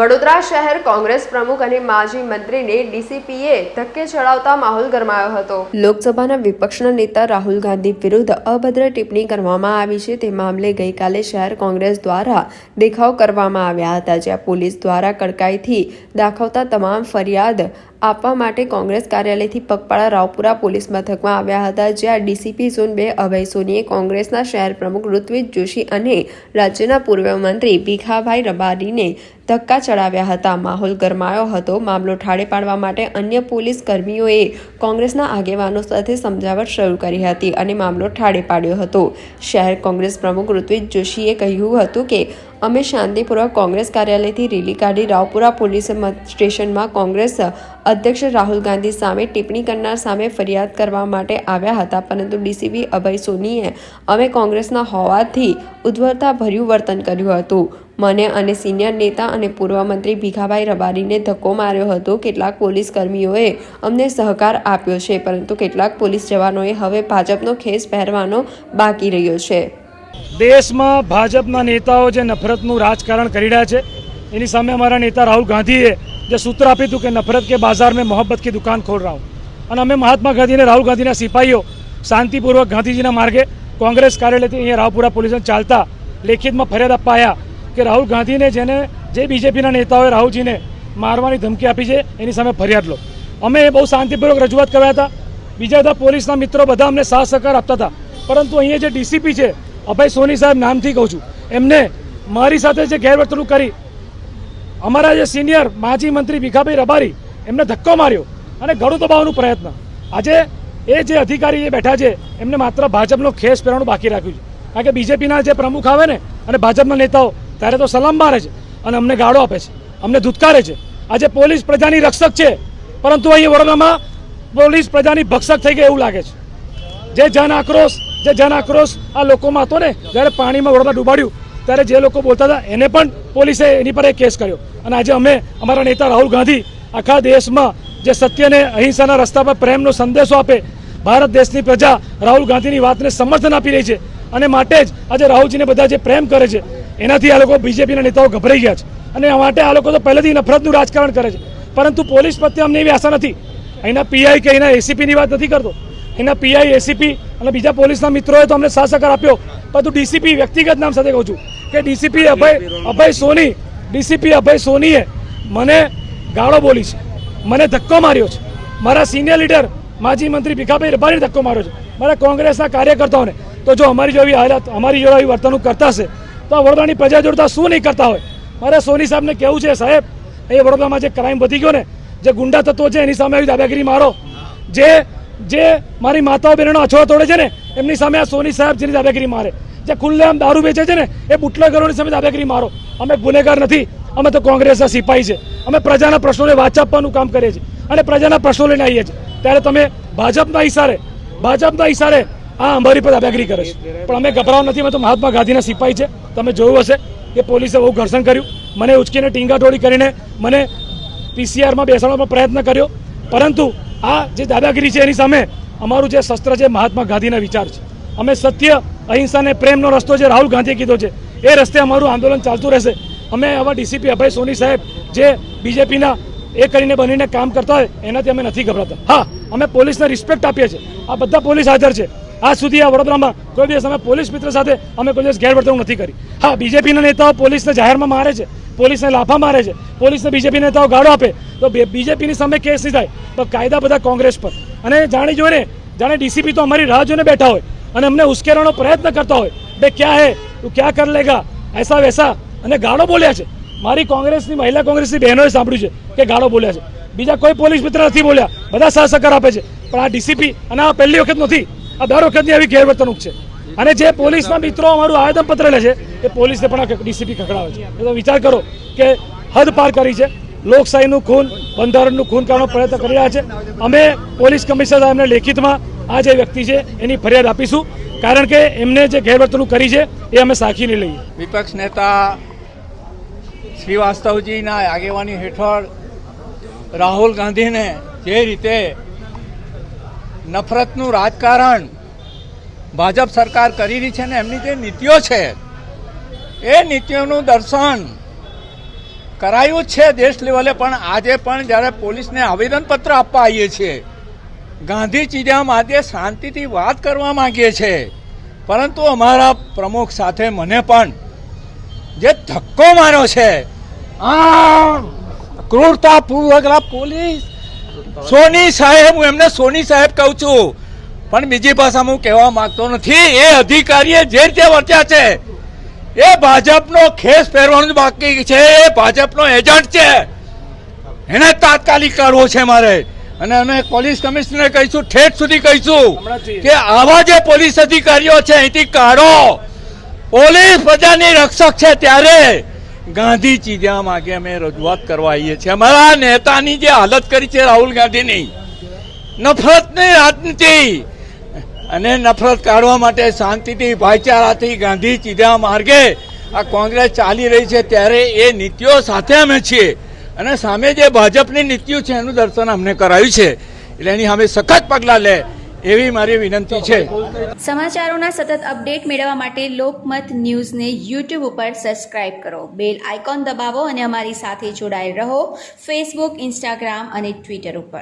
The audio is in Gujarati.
વડોદરા શહેર કોંગ્રેસ પ્રમુખ અને માજી મંત્રીને ડીસીપીએ ધક્કે ચડાવતા માહોલ ગરમાયો હતો. લોકસભાના વિપક્ષના નેતા રાહુલ ગાંધી વિરુદ્ધ અભદ્ર ટિપ્પણી કરવામાં આવી છે. તે મામલે ગઈકાલે શહેર કોંગ્રેસ દ્વારા દેખાવ કરવામાં આવ્યા હતા, જ્યાં પોલીસ દ્વારા કડકાઈથી દાખવતા તમામ ફરિયાદ આપવા માટે કોંગ્રેસ કાર્યાલયથી પગપાળા રાવપુરા પોલીસ મથકમાં આવ્યા હતા, જ્યાં ડીસીપી ઝોન બે અભય સોનીએ કોંગ્રેસના શહેર પ્રમુખ ઋત્વિજ જોશી અને રાજ્યના પૂર્વ મંત્રી ભીખાભાઈ રબારીને ધક્કા ચડાવ્યા હતા. માહોલ ગરમાયો હતો. મામલો ઠાળે પાડવા માટે અન્ય પોલીસ કર્મીઓએ કોંગ્રેસના આગેવાનો સાથે સમજાવટ શરૂ કરી હતી અને મામલો ઠાળે પાડ્યો હતો. શહેર કોંગ્રેસ પ્રમુખ ઋત્વિજ જોશીએ કહ્યું હતું કે અમે શાંતિપૂર્વક કોંગ્રેસ કાર્યાલયથી રેલી કાઢી રાવપુરા પોલીસ સ્ટેશનમાં કોંગ્રેસ અધ્યક્ષ રાહુલ ગાંધી સામે ટિપ્પણી કરનાર સામે ફરિયાદ કરવા માટે આવ્યા હતા. પરંતુ ડીસીપી અભય સોનીએ અમે કોંગ્રેસના હોવાથી ઉદ્ધવરતા ભર્યું વર્તન કર્યું હતું. મને અને સિનિયર નેતા અને પૂર્વ મંત્રી ભીખાભાઈ રબારીને ધક્કો માર્યો હતો. કેટલાક પોલીસ કર્મીઓએ અમને સહકાર આપ્યો છે, પરંતુ કેટલાક પોલીસ જવાનોએ હવે ભાજપનો ખેસ પહેરવાનો બાકી રહ્યો છે. દેશમાં ભાજપના નેતાઓ જે નફરતનું રાજકારણ કરી રહ્યા છે, એની સામે અમારા નેતા રાહુલ ગાંધીએ જે સૂત્ર આપ્યું હતું કે નફરત કે બાજાર મેં મોહબ્બત કી દુકાન ખોલ રહા હું. અને અમે મહાત્મા ગાંધી અને રાહુલ ગાંધીના સિપાહીઓ શાંતિપૂર્વક ગાંધીજીના માર્ગે કોંગ્રેસ કાર્યાલયથી અહીંયા રાવપુરા પોલીસને ચાલતા લેખિતમાં ફરિયાદ અપાયા કે રાહુલ ગાંધીને જેને જે બીજેપીના નેતાઓએ રાહુલજીને મારવાની ધમકી આપી છે, એની સામે ફરિયાદ લો. અમે એ બહુ શાંતિપૂર્વક રજૂઆત કર્યા હતા. બીજા બધા પોલીસના મિત્રો બધા અમને સાથ સહકાર આપતા હતા. પરંતુ અહીંયા જે ડીસીપી છે અભય સોની સાહેબ નામથી કહું છું. એમને મારી સાથે જે ગેરવર્તણૂક કરી, અમારા જે સિનિયર માજી મંત્રી ભીખાભાઈ રબારી, એમને ધક્કો માર્યો અને ગળું દબાવવાનો પ્રયત્ન. આજે એ જે અધિકારી એ બેઠા છે, એમને માત્ર ભાજપનો ખેસ પહેરવાનું બાકી રાખ્યું છે. કારણ કે બીજેપીના જે પ્રમુખ આવે ને, અને ભાજપના નેતાઓ, ત્યારે તો સલામ મારે છે અને અમને ગાળો આપે છે, અમને ધુતકારે છે. આજે પોલીસ પ્રજાની રક્ષક છે, પરંતુ અહીં વડોદરામાં પોલીસ પ્રજાની ભક્ષક થઈ ગઈ એવું લાગે છે. જે જન આક્રોશ જે જન આક્રોશ આ લોકોમાં હતો ને, જ્યારે પાણીમાં વડોદરા ડૂબાડ્યું, ત્યારે જે લોકો બોલતા હતા, એને પણ પોલીસે એની પર એક કેસ કર્યો. અને આજે અમે, અમારા નેતા રાહુલ ગાંધી આખા દેશમાં જે સત્યને અહિંસાના રસ્તા પર પ્રેમનો સંદેશો આપે, ભારત દેશની પ્રજા રાહુલ ગાંધીની વાતને સમર્થન આપી રહી છે. અને માટે જ આજે રાહુલજીને બધા જે પ્રેમ કરે છે, એનાથી આ લોકો બીજેપીના નેતાઓ ગભરાઈ ગયા છે. અને માટે આ લોકો તો પહેલેથી નફરતનું રાજકારણ કરે છે. પરંતુ પોલીસ પ્રત્યે અમને એવી આશા નથી. અહીંના પીઆઈ કે અહીંના એસીપીની વાત નથી કરતો. એના પીઆઈ એસીપી અને બીજા પોલીસના મિત્રોએ તો અમને સાથ આપ્યો. પરંતુ ડીસીપી વ્યક્તિગત નામ સાથે કહું છું કે ડીસીપી અભય અભય સોની ડીસીપી અભય સોનીએ મને ગાળો બોલી છે. મને ધક્કો માર્યો છે. મારા સિનિયર લીડર માજી મંત્રી ભીખાભાઈ રબારીને ધક્કો માર્યો છે. મારા કોંગ્રેસના કાર્યકર્તાઓને. તો જો અમારી જેવી હાલત, અમારી જોડે આવી વર્તણૂક કરતા હશે, તો આ વડોદરાની પ્રજા જોડતા શું નહીં કરતા હોય? મારે સોની સાહેબને કહેવું છે સાહેબ? એ વડોદરામાં જે ક્રાઇમ વધી ગયો ને, જે ગુંડા તત્વો છે, એની સામે આવી દાદાગીરી મારો. જે જે મારી માતાઓ બહેનો અછોડા તોડે છે ને, એમની સામે આ સોની સાહેબ જેની દાદાગીરી મારે. જે ખુલ્લેઆમ દારૂ વેચે છે ને, એ બુટલેગરોની સામે દાદાગીરી મારો. અમે ગુનેગાર નથી, અમે તો કોંગ્રેસના સિપાહી છે. અમે પ્રજાના પ્રશ્નોને વાચા આપવાનું કામ કરીએ છીએ અને પ્રજાના પ્રશ્નો લઈને આવીએ છીએ. ત્યારે તમે ભાજપના ઇશારે ભાજપના ઇશારે આ અમારી પર દાદાગીરી કરે છે. પણ અમે ગભરાવ નથી, અમે તો મહાત્મા ગાંધીના સિપાહી છે. તમે જોયું હશે કે પોલીસે બહુ ઘર્ષણ કર્યું. મને ઉચકીને ટીંગાટોળી કરીને મને પીસીઆરમાં બેસાડવાનો પ્રયત્ન કર્યો. પરંતુ આ જે દાદાગીરી છે એની સામે અમારું જે શસ્ત્ર છે મહાત્મા ગાંધીના વિચાર છે. અમે સત્ય, અહિંસા અને પ્રેમનો રસ્તો જે રાહુલ ગાંધીએ કીધો છે, એ રસ્તે અમારું આંદોલન ચાલતું રહેશે. અમે આવા ડીસીપી અભય સોની સાહેબ જે બીજેપીના એ કરીને બનીને કામ કરતા હોય, એનાથી અમે નથી ગભરાતા. હા, અમે પોલીસને રિસ્પેક્ટ આપીએ છીએ. આ બધા પોલીસ હાજર છે. આજ સુધી આ વડોદરામાં કોઈ દિવસ અમે પોલીસ મિત્ર સાથે, અમે કોઈ દિવસ ગેરવર્તણૂક નથી કરી. હા, બીજેપીના નેતાઓ પોલીસને જાહેરમાં મારે છે, પોલીસને લાફા મારે છે, પોલીસને બીજેપી નેતાઓ ગાળો આપે. તો બીજેપીની સામે કેસ નહીં થાય. તો કાયદા બધા કોંગ્રેસ પર. અને જાણી જોઈને જાણે ડીસીપી તો અમારી રાહ જોઈને બેઠા હોય અને અમને ઉશ્કેરવાનો પ્રયત્ન કરતા હોય. બે ક્યાં હે? તું ક્યાં કર લેગા? એસા વેસા. અને ગાળો બોલ્યા છે. મારી કોંગ્રેસની મહિલા કોંગ્રેસની બહેનોએ સાંભળ્યું છે કે ગાળો બોલ્યા છે. બીજા કોઈ પોલીસ મિત્ર નથી બોલ્યા. બધા સહસહકાર સહકાર આપે છે. પણ આ ડીસીપી અને આ પહેલી વખત નથી. આ દર વખતની આવી ગેરવર્તણૂક છે. અને જે પોલીસના મિત્રો અમારું આવેદનપત્ર લે છે, એ પોલીસને પણ ડીસીપી ખકડાવે છે. એ તો વિચાર કરો કે હદ પાર કરી છે. લોકશાહીનું ખૂન, બંધારણનું ખૂન કરવાનો પ્રયત્ન કરી રહ્યા છે. અમે પોલીસ કમિશનર સાહેબને લેખિતમાં આ જે વ્યક્તિ છે એની ફરિયાદ આપીશું. કારણ કે એમને જે ગેરવર્તણૂક કરી છે એ અમે સાખીને લઈએ. વિપક્ષ નેતા શ્રીવાસ્તવજીના આગેવાની હેઠળ રાહુલ ગાંધીને જે રીતે નફરતનું રાજકારણ ભાજપ સરકાર કરી રહી છે ને એમની જે નીતિઓ છે, એ નીતિઓનું દર્શન કરાયું છે દેશ લેવલે, પણ આજે પણ જ્યારે પોલીસને આવેદનપત્ર આપવા આવીએ છીએ, ગાંધી ચીજા માટે શાંતિથી વાત કરવા માંગીએ છીએ. પરંતુ અમારા પ્રમુખ સાથે મને પણ જે ધક્કો માર્યો છે આ ક્રૂરતાપૂર્વક પોલીસ. સોની સાહેબ, હું એમને સોની સાહેબ કહું છું. પણ બીજી ભાષામાં હું કહેવા માંગતો નથી. એ અધિકારીએ જે રીતે વર્ત્યા છે એ ભાજપનો ખેસ પહેરવાનું બાકી છે. એ ભાજપનો એજન્ટ છે. એને તાત્કાલિક કરવો છે મારે. અને અમે પોલીસ કમિશનર કહીશું ઠેઠ સુધી કહીશું કે આવા જે પોલીસ અધિકારીઓ છે અહીંથી કાઢો. પોલીસ પ્રજાની રક્ષક છે ત્યારે ગાંધી ચીજા માગે અમે રજૂઆત કરવા આવીએ છીએ. અમારા નેતાની જે હાલત કરી છે રાહુલ ગાંધીની નફરતની રાજનીતિ અને નફરત કાઢવા માટે શાંતિથી ભાઈચારાથી ગાંધી ચીજા માર્ગે આ કોંગ્રેસ ચાલી રહી છે ત્યારે એ નીતિઓ સાથે અમે છીએ. અને સામે જે ભાજપની નીતિઓ છે એનું દર્શન અમને કરાયું છે. એટલે એની સામે સખત પગલાં લે એવી મારી વિનંતી છે. સમાચારોના સતત અપડેટ મેળવવા માટે લોકમત ન્યૂઝને યુટ્યુબ ઉપર સબસ્ક્રાઇબ કરો. બેલ આઇકોન દબાવો અને અમારી સાથે જોડાયેલ રહો ફેસબુક, ઇન્સ્ટાગ્રામ અને ટ્વિટર ઉપર.